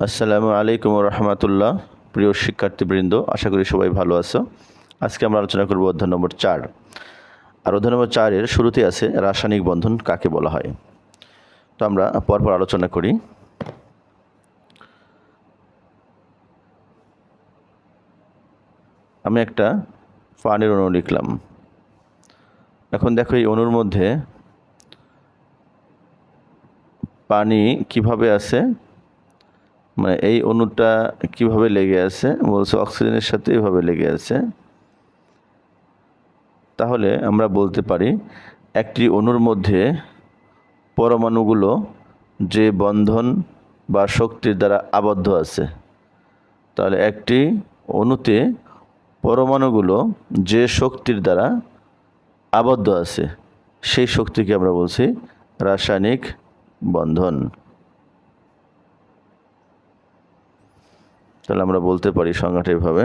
আসসালামু আলাইকুম রহমতুল্লাহ প্রিয় শিক্ষার্থীবৃন্দ, আশা করি সবাই ভালো আছো। আজকে আমরা আলোচনা করব অধ্যায় নম্বর চার। আর অধ্যায় নম্বর চারের শুরুতে আছে রাসায়নিক বন্ধন কাকে বলা হয়। তো আমরা পরপর আলোচনা করি। আমি একটা পানির অণু লিখলাম। এখন দেখো এই অণুর মধ্যে পানি কীভাবে আছে? মানে এই অণুটা কীভাবে লেগে আছে? বলছে অক্সিজেনের সাথে এভাবে লেগে আছে। তাহলে আমরা বলতে পারি, একটি অণুর মধ্যে পরমাণুগুলো যে বন্ধন বা শক্তির দ্বারা আবদ্ধ আছে, তাহলে একটি অণুতে পরমাণুগুলো যে শক্তির দ্বারা আবদ্ধ আছে, সেই শক্তিকে আমরা বলছি রাসায়নিক বন্ধন। তাহলে আমরা বলতে পারি সংজ্ঞাটা এভাবে।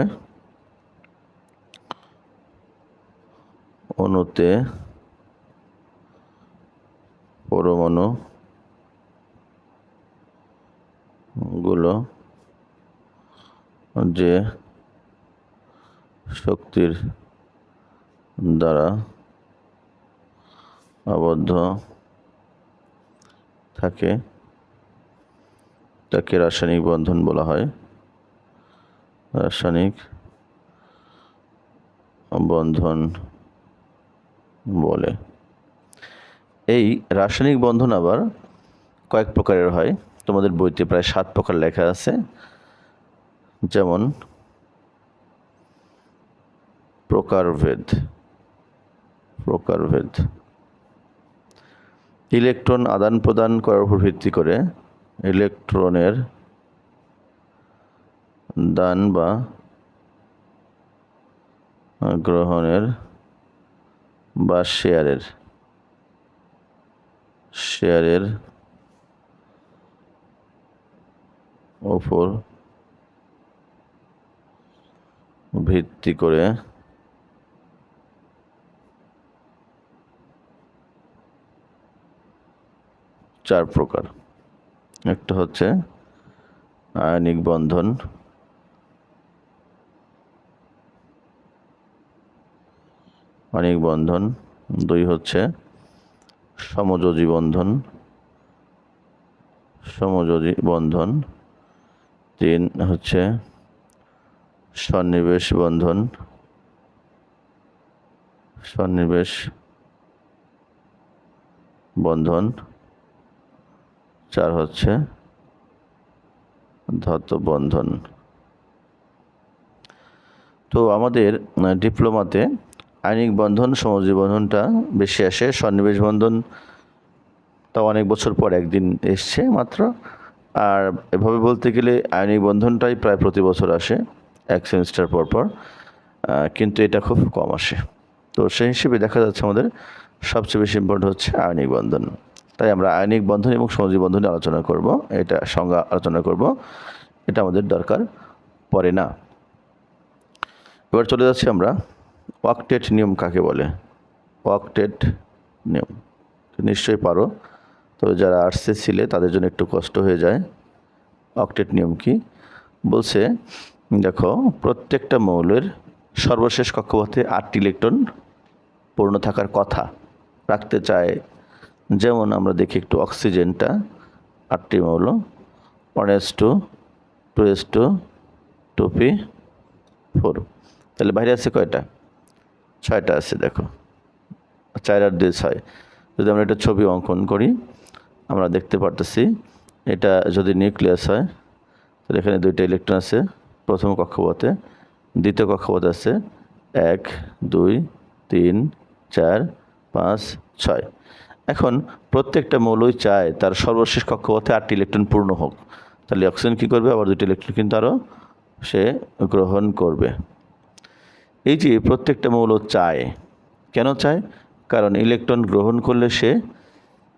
অণুতে পরমাণু গুলো যে শক্তির দ্বারা আবদ্ধ থাকে, তাকে রাসায়নিক বন্ধন বলা হয়। রাসায়নিক বন্ধন বলে। এই রাসায়নিক বন্ধন আবার কয়েক প্রকারের হয়। তোমাদের বইতে প্রায় সাত প্রকার লেখা আছে। যেমন, প্রকারভেদ প্রকারভেদ। ইলেকট্রন আদান প্রদান করার উপর ভিত্তি করে ইলেকট্রনের দান বা গ্রহণের বা শেয়ারের শেয়ারের ওপর ভিত্তি করে চার প্রকার। একটা হচ্ছে আয়নিক বন্ধন আয়নিক বন্ধন, দুই হচ্ছে সমযোজী বন্ধন সমযোজী বন্ধন, তিন হচ্ছে সন্নিবেশ বন্ধন সন্নিবেশ বন্ধন, চার হচ্ছে ধাতব বন্ধন। তো আমাদের ডিপ্লোমাতে আইনিক বন্ধন সমজী বন্ধনটা বেশি আসে। সন্নিবেশ বন্ধন তাও অনেক বছর পর একদিন এসছে মাত্র। আর এভাবে বলতে গেলে আইনিক বন্ধনটাই প্রায় প্রতি বছর আসে, এক সেমিস্টার পর পর। কিন্তু এটা খুব কম আসে। তো সেই হিসেবে দেখা যাচ্ছে আমাদের সবচেয়ে বেশি ইম্পর্টেন্ট হচ্ছে আয়নিক বন্ধন। তাই আমরা আয়নিক বন্ধন এবং সমজী বন্ধন আলোচনা করব, এটা সংজ্ঞা আলোচনা করব। এটা আমাদের দরকার পড়ে না। এবার চলে যাচ্ছি আমরা ওয়াকটেট নিয়ম কাকে বলে? ওয়াকটেট নিয়ম। নিশ্চয়ই পারো। তবে যারা আর্টসে ছিলে, তাদের জন্য একটু কষ্ট হয়ে যায়। অকটেট নিয়ম কি? বলছে, দেখো, প্রত্যেকটা মৌলের সর্বশেষ কক্ষপথে আটটি ইলেকট্রন পূর্ণ থাকার কথা রাখতে চায়। যেমন আমরা দেখি একটু অক্সিজেনটা, আটটি মৌল। One S two two S two two P four তাহলে বাইরে আছে কয়টা? ছয়টা আছে, দেখো। চার আর দুই ছয়। যদি আমরা একটা ছবি অঙ্কন করি, আমরা দেখতে পারতেছি, এটা যদি নিউক্লিয়াস হয়, তাহলে এখানে দুইটা ইলেকট্রন আছে, প্রথম কক্ষপথে। দ্বিতীয় কক্ষপথ আছে, এক, দুই, তিন, চার, পাঁচ, ছয়। এখন প্রত্যেকটা মৌলই চায় তার সর্বশেষ কক্ষপথে আটটি ইলেকট্রন পূর্ণ হোক। তাহলে অক্সিজেন কী করবে? আবার দুটি ইলেকট্রন কিন্তু আরও সে গ্রহণ করবে। এই যে প্রত্যেকটা মৌল চায়, কেন চায়? কারণ ইলেকট্রন গ্রহণ করলে সে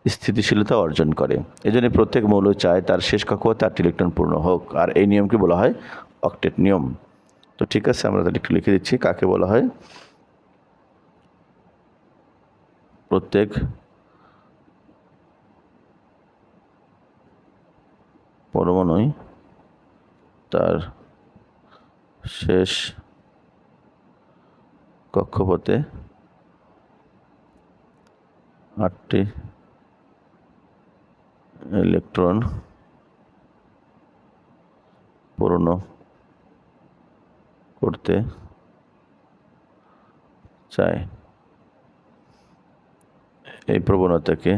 স্থিতিশীলতা অর্জন করে। এই জন্য প্রত্যেক মৌল চায় তার শেষ কক্ষপথে আটটি ইলেকট্রন পূর্ণ হোক। আর এই নিয়মকে বলা হয় অক্টেট নিয়ম। তো ঠিক আছে, আমরা তাহলে একটু লিখে দিচ্ছি, কাকে বলা হয়? প্রত্যেক পরমাণুই তার শেষ কক্ষপথে আটটি ইলেকট্রন পূর্ণ করতে চায়। এই প্রবণতাকে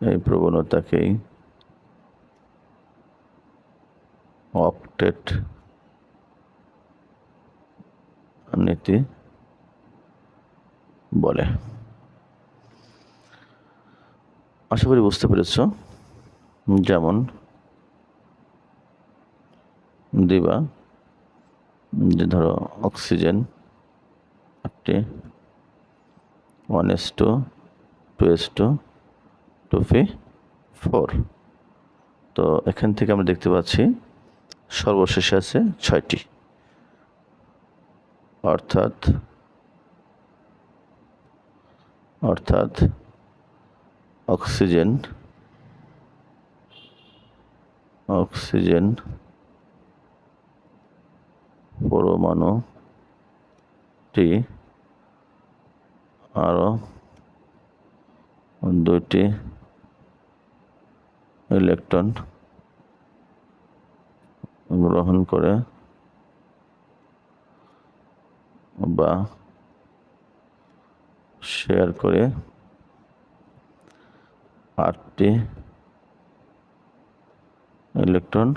এই প্রবণতাকেই অকটেট নীতি বলে। আশা করি বুঝতে পেরেছ। যেমন দিবা, যে ধরো অক্সিজেন একটি one S two two S two two P four. তো এখান থেকে আমরা দেখতে পাচ্ছি সর্বশেষে আছে ছয়টি। অর্থাৎ অর্থাৎ অক্সিজেন অক্সিজেন পরমাণুটি আরও দুইটি ইলেকট্রন গ্রহণ করে বা শেয়ার করে আটটি ইলেকট্রন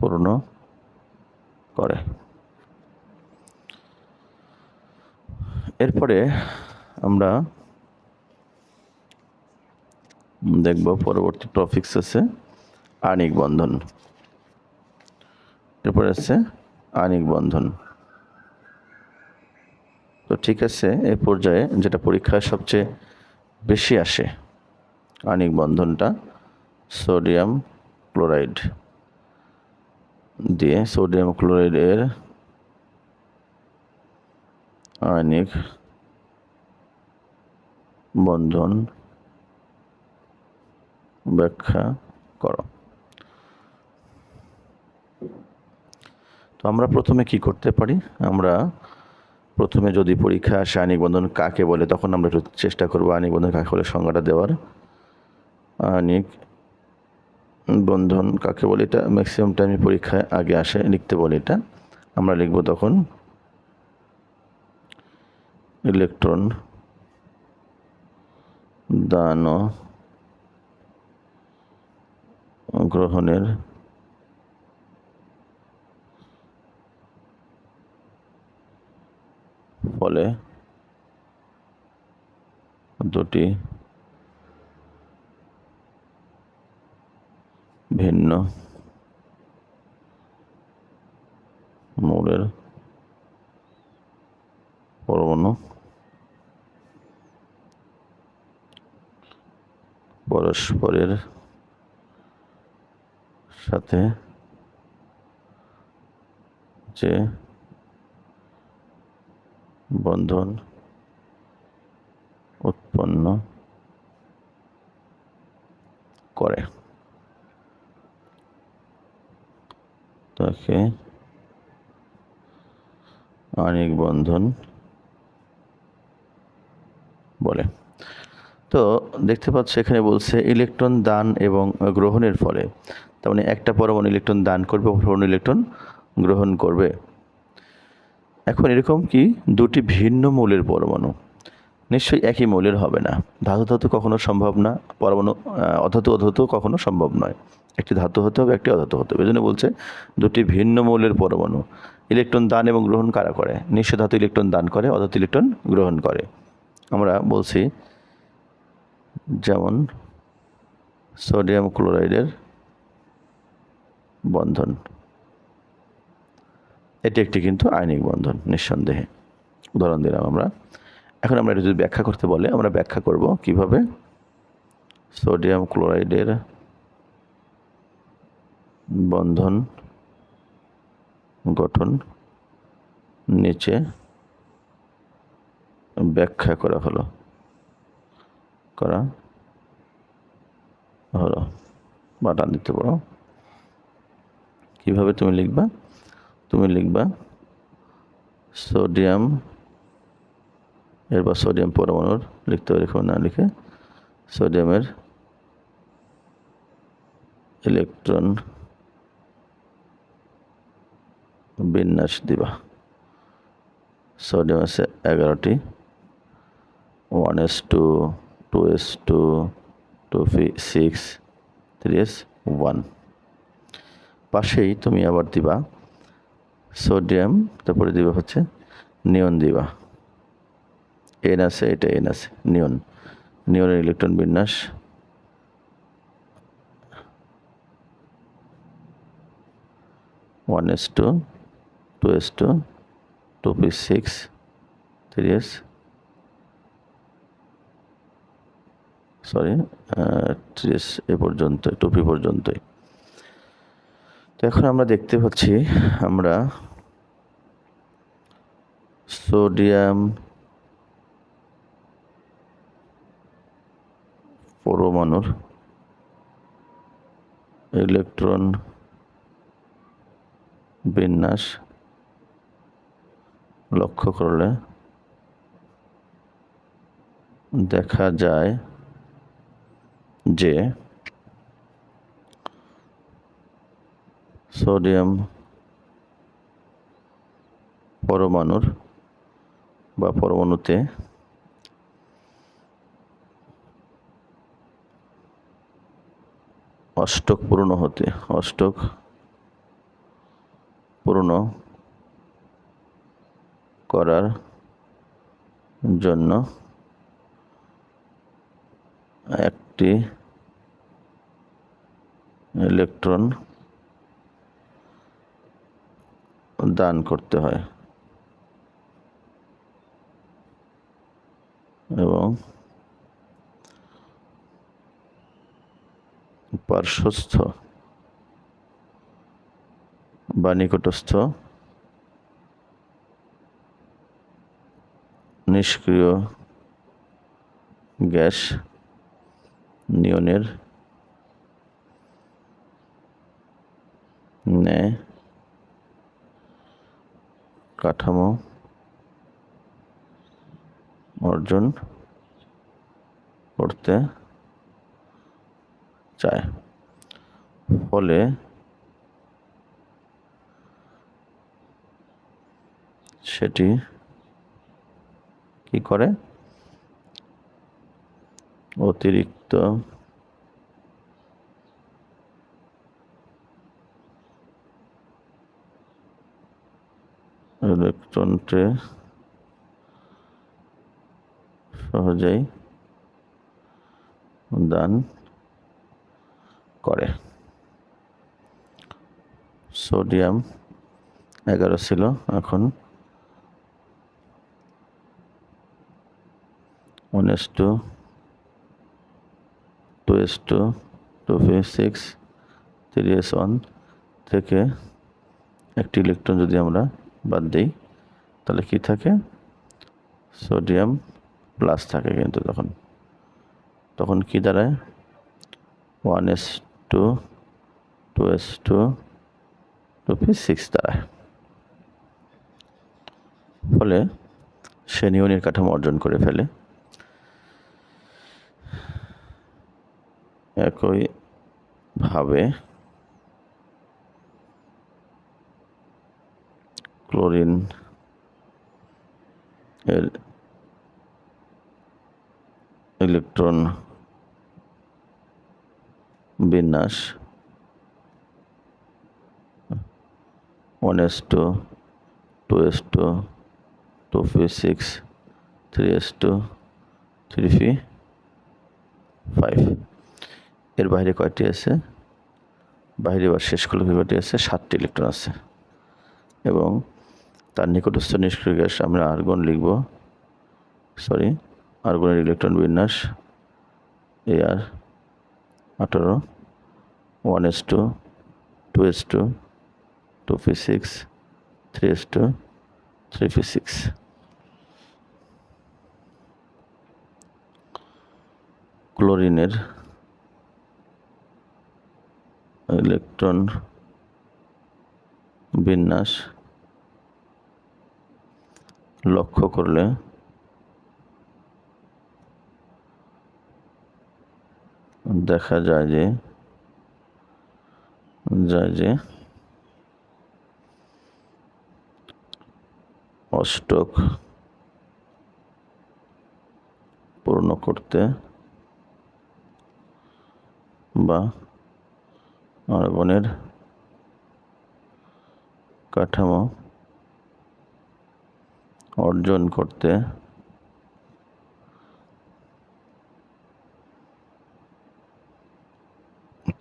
পূর্ণ করে। এরপরে আমরা দেখব পরবর্তী টপিক্স আছে আণিক বন্ধন। এরপরে আছে আণিক বন্ধন। তো ঠিক আছে এই পর্যায়ে যেটা পরীক্ষায় সবচেয়ে বেশি আসে, আনিক বন্ধনটা, সোডিয়াম ক্লোরাইড দিয়ে, সোডিয়াম ক্লোরাইডের আয়নিক বন্ধন ব্যাখ্যা করো। তো আমরা প্রথমে কি করতে পারি? আমরা প্রথমে যদি পরীক্ষা আসে আয়নিক বন্ধন কাকে বলে, তখন আমরা একটু চেষ্টা করব আয়নিক বন্ধন কাকে বলে, সংজ্ঞাটা দেওয়ার। আয়নিক বন্ধন কাকে বলে এটা? ম্যাক্সিমাম টাইমে পরীক্ষায় আগে আসে, লিখতে বলে এটা। আমরা লিখব তখন ইলেকট্রন দান গ্রহণের ফলে দুটি ভিন্ন মৌলের পরমাণু পরস্পরের সাথে যে বন্ধন উৎপন্ন করে। তাকে আণিক বন্ধন বলে। তো দেখতে পাচ্ছ এখানে বলছে ইলেকট্রন দান এবং গ্রহণের ফলে। তার মানে একটা পরমাণু ইলেকট্রন দান করবে পরমাণু ইলেকট্রন গ্রহণ করবে। এখন এরকম কি? দুটি ভিন্ন মৌলের পরমাণু। নিশ্চয়ই একই মৌলের হবে না। ধাতু ধাতু কখনো সম্ভব না, পরমাণু অধাতু অধাতু কখনো সম্ভব নয়। একটি ধাতু হতে হবে, একটি অধাতু হতে হবে। এই জন্য বলছে দুটি ভিন্ন মৌলের পরমাণু। ইলেকট্রন দান এবং গ্রহণ কারা করে? নিঃস্ব ধাতু ইলেকট্রন দান করে, অধাতু ইলেকট্রন গ্রহণ করে। আমরা বলছি যেমন সোডিয়াম ক্লোরাইডের বন্ধন। এটি একটি কিন্তু আইনিক বন্ধন, নিঃসন্দেহে। উদাহরণ দিলাম আমরা। এখন আমরা এটা যদি ব্যাখ্যা করতে বলে, আমরা ব্যাখ্যা করব কীভাবে সোডিয়াম ক্লোরাইডের বন্ধন গঠন নিচে ব্যাখ্যা করা হলো। করা হলো। বা টান দিতে পারো। কীভাবে তুমি লিখবা? তুমি লিখবা সোডিয়াম, এরপর সোডিয়াম পরমাণুর লিখতে এরকম না লিখে, সোডিয়ামের ইলেকট্রন বিন্যাস দিবা। সোডিয়াম আছে এগারোটি, one S two two S two two P six, three S one. পাশেই তুমি আবার দিবা সোডিয়াম, তারপরে দিবা হচ্ছে নিয়ন দিবা। এন আছে, এটা এন আছে, নিয়ন। নিয়নের ইলেকট্রন বিন্যাস। One S two two S two two P six, three S. Sorry three S এ পর্যন্ত টুপি পর্যন্তই। তো এখন আমরা দেখতে পাচ্ছি, আমরা সোডিয়াম পরমাণুর ইলেকট্রন বিন্যাস লক্ষ্য করলে দেখা যায় যে সোডিয়াম পরমাণুর বা পরমাণুতে অষ্টক পূর্ণ হতে অষ্টক পূর্ণ করার জন্য একটি ইলেকট্রন দান করতে হয়। এবং পার্শ্বস্থ বা নিকটস্থ নিষ্ক্রিয় গ্যাস নিয়নের ন্যায় কাঠামো অর্জন করতে চায়। ফলে সেটি কি করে? অতিরিক্ত ইলেকট্রনকে সহজেই দান করে। সোডিয়াম এগারো ছিল, এখন one two two S two two six, three one থেকে একটি ইলেকট্রন যদি আমরা বাদ দিই। তাহলে কি থাকে? সোডিয়াম প্লাস থাকে কিন্তু তখন। তখন কি দাঁড়ায়? One S two two S two two P six দাঁড়ায়। ফলে সে নিয়নের কাঠামো অর্জন করে ফেলে। একইভাবে ক্লোরিন এর ইলেকট্রন বিন্যাস one S two two S two two P six, three S two, three P five. এর বাইরে কয়টি আছে? বাইরে বা শেষ কয়টি আছে? সাতটি ইলেকট্রন আছে। এবং তার নিকটস্থ নিষ্ক্রিয় গ্যাস আমরা আর্গন লিখব। সরি আর্গনের ইলেকট্রন বিন্যাস এ আর আঠারো one S two two S two two P six three S two three P six ক্লোরিনের electron বিন্যাস লক্ষ্য করলে দেখা যায় যে যায় যে অষ্টক পূর্ণ করতে বা আর্গনের কাঠামো অর্জন করতে।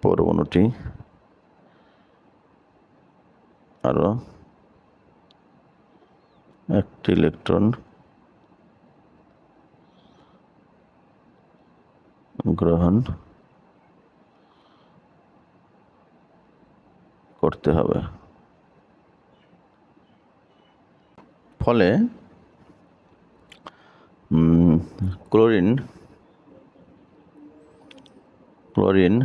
পরমাণুটি আরও একটি ইলেকট্রন গ্রহণ করতে হবে। ফলে ক্লোরিন ক্লোরিন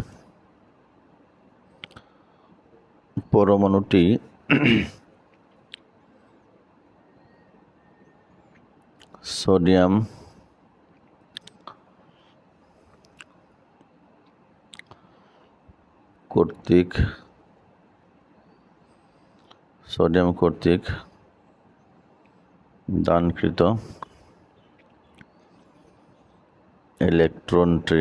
পরমাণুটি সোডিয়াম কর্তৃক সোডিয়াম কর্তৃক দানকৃত ইলেকট্রনটি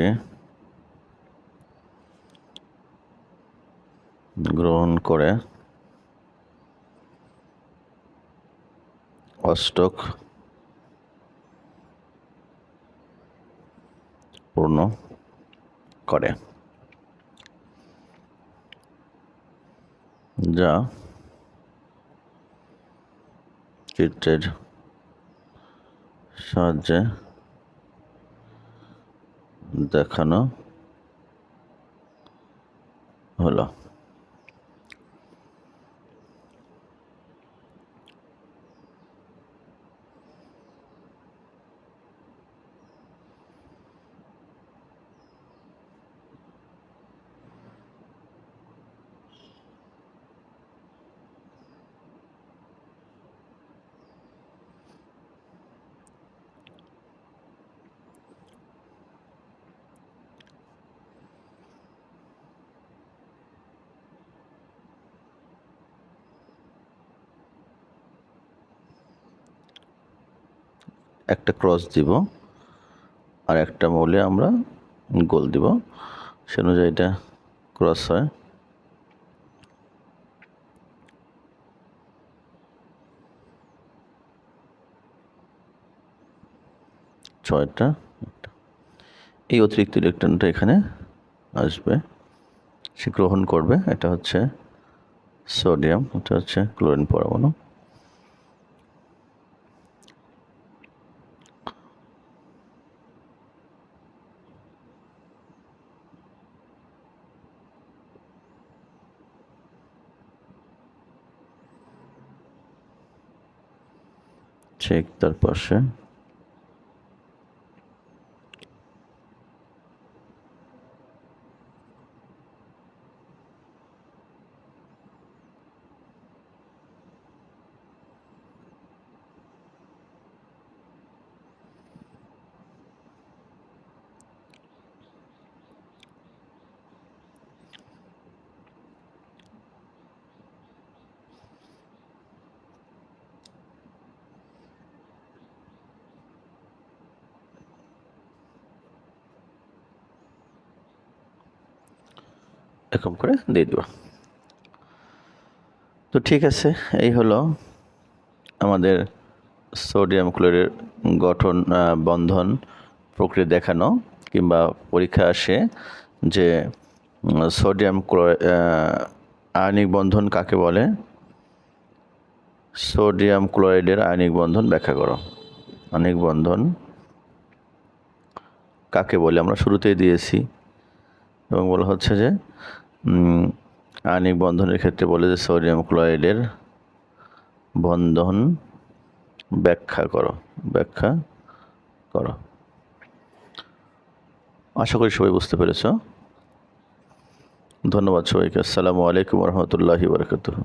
গ্রহণ করে অষ্টক পূর্ণ করে যা চিত্রের সাহায্যে দেখানো হলো। একটা ক্রস দিব, আর একটা মৌলে আমরা গোল দিব। সে অনুযায়ী এটা ক্রস হয়। ছয়টা। এই অতিরিক্ত ইলেকট্রনটা এখানে আসবে। সে গ্রহণ করবে, এটা হচ্ছে সোডিয়াম এটা হচ্ছে ক্লোরিন পরমাণু। ঠিক তার পাশে। এরকম করে দিয়ে দিব। তো ঠিক আছে, এই হলো আমাদের সোডিয়াম ক্লোরের গঠন বন্ধন প্রক্রিয়া দেখানো কিংবা পরীক্ষা আসে যে সোডিয়াম ক্লোরাইড আয়নিক বন্ধন কাকে বলে? সোডিয়াম ক্লোরাইডের আয়নিক বন্ধন ব্যাখ্যা করো। আয়নিক বন্ধন কাকে বলে? আমরা শুরুতেই দিয়েছি এবং বলা হচ্ছে যে আয়নিক বন্ধনের ক্ষেত্রে বলে যে সোডিয়াম ক্লোরাইডের বন্ধন ব্যাখ্যা করো ব্যাখ্যা করো। আশা করি সবাই বুঝতে পেরেছ। ধন্যবাদ সবাইকে। আসসালামু আলাইকুম রহমতুল্লাহি বারকাতুহ।